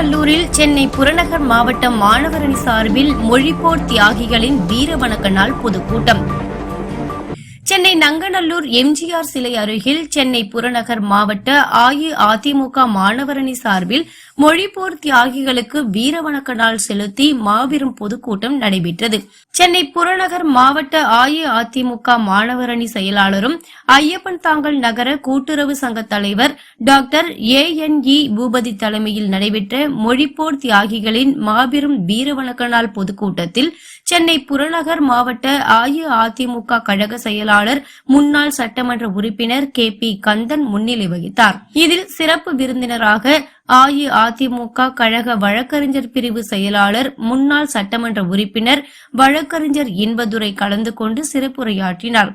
நங்கநல்லூரில் சென்னை புறநகர் மாவட்ட மாணவரணி சார்பில் மொழிப்போர் தியாகிகளின் வீர வணக்க நாள் பொதுக்கூட்டம். சென்னை நங்கநல்லூர் எம்ஜிஆர் சிலை அருகில் சென்னை புறநகர் மாவட்ட அஇஅதிமுக மாணவரணி சார்பில் மொழிப்போர் தியாகிகளுக்கு வீரவணக்க நாள் செலுத்தி மாபெரும் பொதுக்கூட்டம் நடைபெற்றது. சென்னை புறநகர் மாவட்ட அஇஅதிமுக மாணவரணி செயலாளரும் ஐயப்பன் தாங்கல் நகர கூட்டுறவு சங்க தலைவர் டாக்டர் ஏ என் இ பூபதி தலைமையில் நடைபெற்ற மொழிப்போர் தியாகிகளின் மாபெரும் வீரவணக்க நாள் பொதுக்கூட்டத்தில் சென்னை புறநகர் மாவட்ட அஇஅதிமுக கழக செயலாளர் முன்னாள் சட்டமன்ற உறுப்பினர் கே பி கந்தன் முன்னிலை வகித்தார். இதில் சிறப்பு விருந்தினராக அஇஅதிமுக கழக வழக்கறிஞர் பிரிவு செயலாளர் முன்னாள் சட்டமன்ற உறுப்பினர் வழக்கறிஞர் இன்பதுரை கலந்து கொண்டு சிறப்புரையாற்றினார்.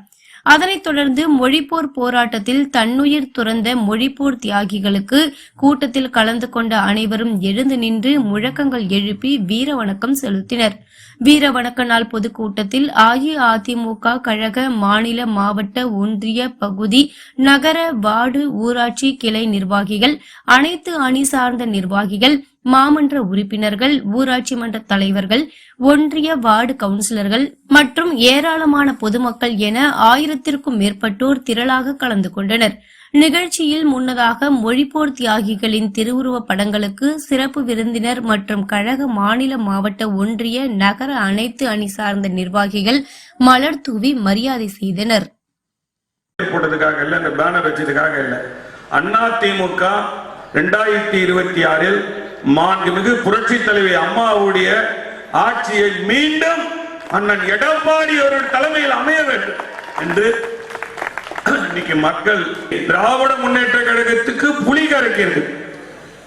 அதனைத் தொடர்ந்து மொழிப்போர் போராட்டத்தில் தன்னுயிர் துறந்த மொழிப்போர் தியாகிகளுக்கு கூட்டத்தில் கலந்து கொண்ட அனைவரும் எழுந்து நின்று முழக்கங்கள் எழுப்பி வீர வணக்கம் செலுத்தினர். வீர வணக்க நாள் பொதுக்கூட்டத்தில் அஇஅதிமுக கழக மாநில மாவட்ட ஒன்றிய பகுதி நகர வார்டு ஊராட்சி கிளை நிர்வாகிகள் அனைத்து அணி சார்ந்த நிர்வாகிகள் மாமன்ற உறுப்பினர்கள் ஊராட்சி மன்ற தலைவர்கள் ஒன்றிய வார்டு கவுன்சிலர்கள் மற்றும் ஏராளமான பொதுமக்கள் என ஆயிரத்திற்கும் மேற்பட்டோர் திரளாக கலந்து கொண்டனர். நிகழ்ச்சியில் முன்னதாக மொழிப்போர் தியாகிகளின் திருவுருவப் படங்களுக்கு சிறப்பு விருந்தினர் மற்றும் கழக மாநில மாவட்ட ஒன்றிய நகர அனைத்து அணி சார்ந்த நிர்வாகிகள் மலர் தூவி மரியாதை செய்தனர். போட்டதுக்காக இல்ல இந்த பேனர் வச்சதுக்காக இல்ல. அண்ணா திமுக ரெண்டாயிரத்தி இருபத்தி ஆறில் மாண்புமிகு புரட்சி தலைவி அம்மாவுடைய ஆட்சியை மீண்டும் அண்ணன் எடப்பாடி ஒரு தலைமையில் அமைய வேண்டும் என்று இன்னைக்கு மக்கள் திராவிட முன்னேற்ற கழகத்துக்கு புலி கரைக்கிறது.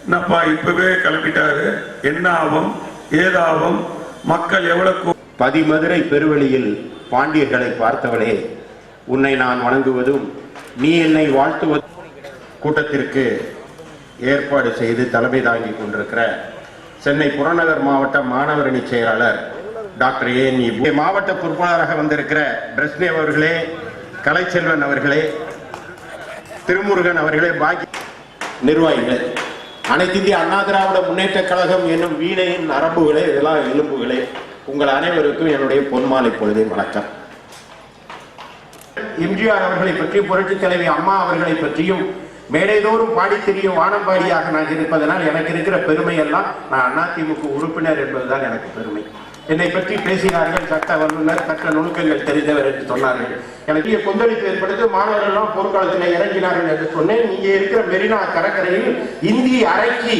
என்னப்பா இப்பவே கிளம்பிட்டாரு. என்ன ஆகும் ஏதாகும் மக்கள் எவ்வளவு பதிமதுரை பெருவெளியில் பாண்டியர்களை பார்த்தவளே உன்னை நான் வணங்குவதும் நீ என்னை வாழ்த்துவதும் கூட்டத்திற்கு ஏற்பாடு செய்து தலைமை தாங்கி கொண்டிருக்கிற சென்னை புறநகர் மாவட்ட மாணவரணி செயலாளர் டாக்டர் ஏ நீ மாவட்ட பொறுப்பாளராக வந்திருக்கிற பிரஸ்னே அவர்களே கலைச்செல்வன் அவர்களே திருமுருகன் அவர்களே பாக்கி நிர்வாகிகளே அனைத்து இந்திய அண்ணா திராவிட முன்னேற்ற கழகம் என்னும் வீணையின் நரம்புகளே இதெல்லாம் எலும்புகளே உங்கள் அனைவருக்கும் என்னுடைய பொன்மாலை பொழுதை வணக்கம். எம்ஜிஆர் அவர்களை பற்றி புரட்சி தலைவி அம்மா அவர்களை பற்றியும் மேடைதோறும் பாடி தெரியும் வானம்பாடியாக நான் இருப்பதனால் எனக்கு இருக்கிற பெருமை எல்லாம் நான் அதிமுக உறுப்பினர் என்பதுதான் எனக்கு பெருமை. என்னை பற்றி பேசினார்கள் சட்ட வல்லுநர் சட்ட நுணுக்கங்கள் தெரிந்தவர் என்று சொன்னார்கள். எனக்கு இங்கே கொந்தளிப்பு ஏற்படுத்தி மாணவர்கள்லாம் போர்க்காலத்தில் இறங்கினார்கள் என்று சொன்னேன். இங்கே இருக்கிற மெரினா கடற்கரையில் இந்தி அரைக்கி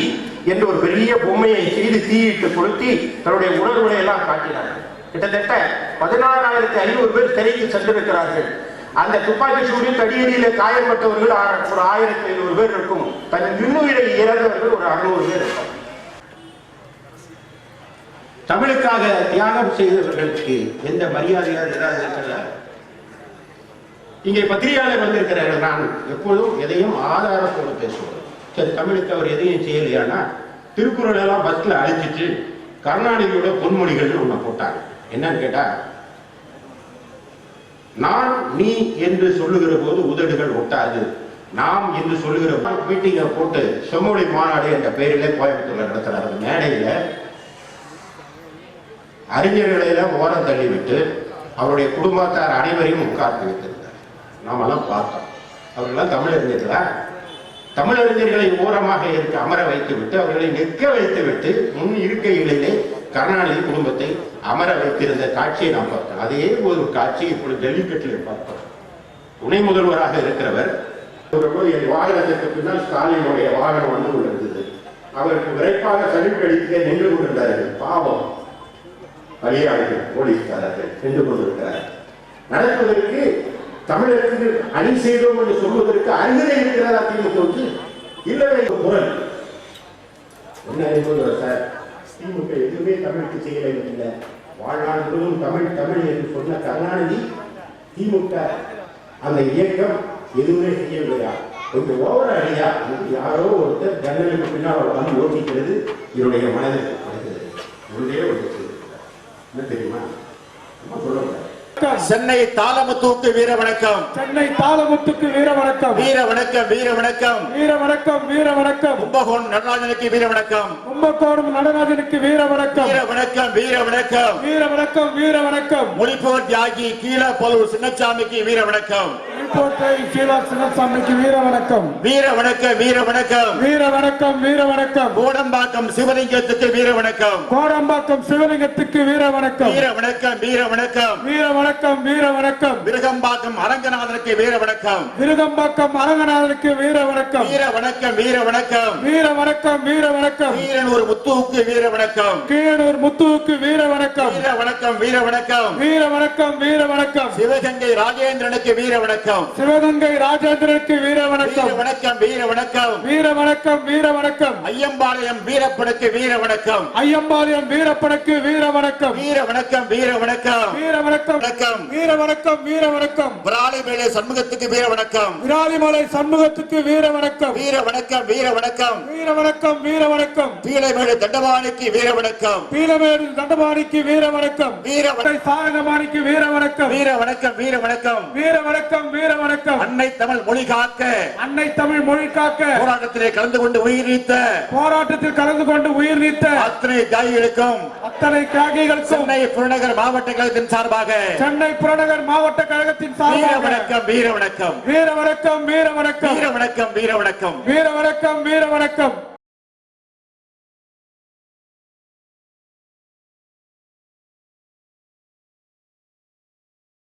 என்று ஒரு பெரிய பொம்மையை செய்து தீயிட்டு கொளுத்தி தன்னுடைய உணர்வுகளை எல்லாம் காட்டினார்கள். கிட்டத்தட்ட பதினாறாயிரத்தி ஐநூறு பேர் திரைக்கு சென்றிருக்கிறார்கள். அந்த துப்பாக்கி சூடில் தடியடியில காயப்பட்டவர்கள் ஒரு ஆயிரத்தி ஐநூறு பேர் இருக்கும். தன் இன்னுயிரை இறந்தவர்கள் ஒரு அறுநூறு பேர் இருக்கும் தமிழுக்காக தியாகம் செய்தவர்களுக்கு எந்த மரியாதையாக ஏதாவது இருக்கிறதா இங்கே பத்திரிகையாளர் வந்திருக்கிறார்கள். நான் எப்பொழுதும் எதையும் ஆதாரத்தோடு பேசுவேன் சரி தமிழுக்கு அவர் எதையும் செய்யலையானா திருக்குறள் எல்லாம் பஸ்ல அழிச்சிட்டு கருணாநிதியோட பொன்மொழிகள்னு ஒண்ணு போட்டாங்க. என்னன்னு கேட்டா நான் நீ என்று சொல்லுகிற போது உதடுகள் ஒட்டாது. நாம் என்று சொல்லுகிற மீட்டிங்கை போட்டு செம்மொழி மாநாடு என்ற பெயரிலே கோயம்புத்தூர்ல நடத்துறாரு. மேடையில அறிஞர்களை ஓரம் தள்ளிவிட்டு அவருடைய குடும்பத்தார் அனைவரையும் உட்கார்ந்து வைத்திருந்தார். நாமெல்லாம் பார்த்தோம். அவர்களெல்லாம் தமிழறிஞர்களா? தமிழறிஞர்களை ஓரமாக இருக்க அமர வைத்து விட்டு அவர்களை நிற்க வைத்து விட்டு முன் இருக்கைகளிலே கருணாநிதி குடும்பத்தை அமர வைத்திருந்த காட்சியை நாம் பார்த்தோம் அதே ஒரு காட்சி இப்பொழுது ஜல்லிக்கட்டில் பார்த்தோம் துணை முதல்வராக இருக்கிறவர் ஒரு என் வாகனத்திற்கு பின்னால் ஸ்டாலினுடைய வாகனம் வந்து கொண்டிருந்தது. அவருக்கு விரைப்பாக சலுகை அடிக்க நின்று கொண்டிருந்தார்கள். பாவம். பலியாளிகள் போலீஸ்காரர்கள் நின்று கொண்டிருக்கிறார் நடத்துவதற்கு தமிழருக்கு அணி செய்தோம் என்று சொல்வதற்கு அருகதை இருக்கிறதா திமுக இல்லவே குரல். என்ன சார்? திமுக எதுவுமே தமிழுக்கு செய்யலை இல்லை வாழ்நாள் முழுவதும் தமிழ் தமிழ் என்று சொன்ன கருணாநிதி திமுக அந்த இயக்கம் எதுவுமே செய்யவில்லையா? கொஞ்சம் ஓவர அடியா? யாரோ ஒருத்தர் ஜன்னலுக்கு பின்னால் வந்து யோசிக்கிறது என்னுடைய மனதிற்கு படுகிறது. உள்ளே ஒரு என்ன தெரியுமா? நம்ம சொல்ல சென்னை தாளமுத்துவுக்கு வீர வணக்கம். சென்னை தாளமுத்துக்கு வீர வணக்கம். வீர வணக்கம் வீர வணக்கம். வீர வணக்கம் வீர வணக்கம். கும்பகோணம் நடராஜனுக்கு வீர வணக்கம். கும்பகோணம் நடராஜனுக்கு வீர வணக்கம். வீர வணக்கம் வீர வணக்கம். வீர வணக்கம் வீர வணக்கம். மொழிப்போர் தியாகி கீழப்பலூர் சின்னசாமிக்கு வீர வணக்கம். புதுக்கோட்டை சீலா சின்னசாமிக்கு வீர வணக்கம் வீர வணக்கம் வீர வணக்கம் வீர வணக்கம் வீர வணக்கம் கோடம்பாக்கம் சிவலிங்கத்துக்கு வீர வணக்கம் கோடம்பாக்கம் சிவலிங்கத்துக்கு வீர வணக்கம் வீர வணக்கம் வீர வணக்கம் வீர வணக்கம் வீர வணக்கம் விருகம்பாக்கம் அரங்கநாதனுக்கு வீர வணக்கம் விருகம்பாக்கம் அரங்கநாதனுக்கு வீர வணக்கம் வீர வணக்கம் வீர வணக்கம் வீர வணக்கம் வீர வணக்கம் வீரனூர் முத்துவுக்கு வீர வணக்கம் கீழூர் முத்துவுக்கு வீர வணக்கம் வீர வணக்கம் வீர வணக்கம் வீர வணக்கம் வீர வணக்கம் சிவகங்கை ராஜேந்திரனுக்கு வீர வணக்கம் சிவகங்கை ராஜேந்திரனுக்கு வீர வணக்கம் வணக்கம் வீர வணக்கம் வீர வணக்கம் வீர வணக்கம் ஐயம்பாளையம் வீரப்பனுக்கு வீர வணக்கம் ஐயம்பாளையம் வீரப்பனுக்கு வீர வணக்கம் வீர வணக்கம் வீர வணக்கம் வீர வணக்கம் வணக்கம் வீர வணக்கம் வீர வணக்கம் விராலிமேலே சண்முகத்துக்கு வீர வணக்கம் விராலிமலை சண்முகத்துக்கு வீர வணக்கம் வீர வணக்கம் வீர வணக்கம் வீர வணக்கம் வீர வணக்கம் பீலைமேடு தண்டவாணிக்கு வீர வணக்கம் பீலமேடு தண்டபாணிக்கு வீர வணக்கம் வீர வணக்கம் சாகமாணிக்கு வீர வணக்கம் வீர வணக்கம் வீர வணக்கம் வீர வணக்கம் வீர வணக்கம். அன்னை தமிழ் மொழி காக்க. அன்னை தமிழ் மொழி காக்க. போராட்டத்திலே கலந்து கொண்டு உயிர் நீத்த. போராட்டத்தில் கலந்து கொண்டு உயிர் நீத்த. அத்தனை தியாகிகளுக்கும் அத்தனை தியாகிகளுக்கும். சென்னை புறநகர் மாவட்ட கழகத்தின் சார்பாக. சென்னை புறநகர் மாவட்ட கழகத்தின் வீர சார்பாக. வணக்கம் வீர வணக்கம். வீர வணக்கம் வீர வணக்கம். வீர வணக்கம் வீர வணக்கம். வீர வணக்கம் வீர வணக்கம்.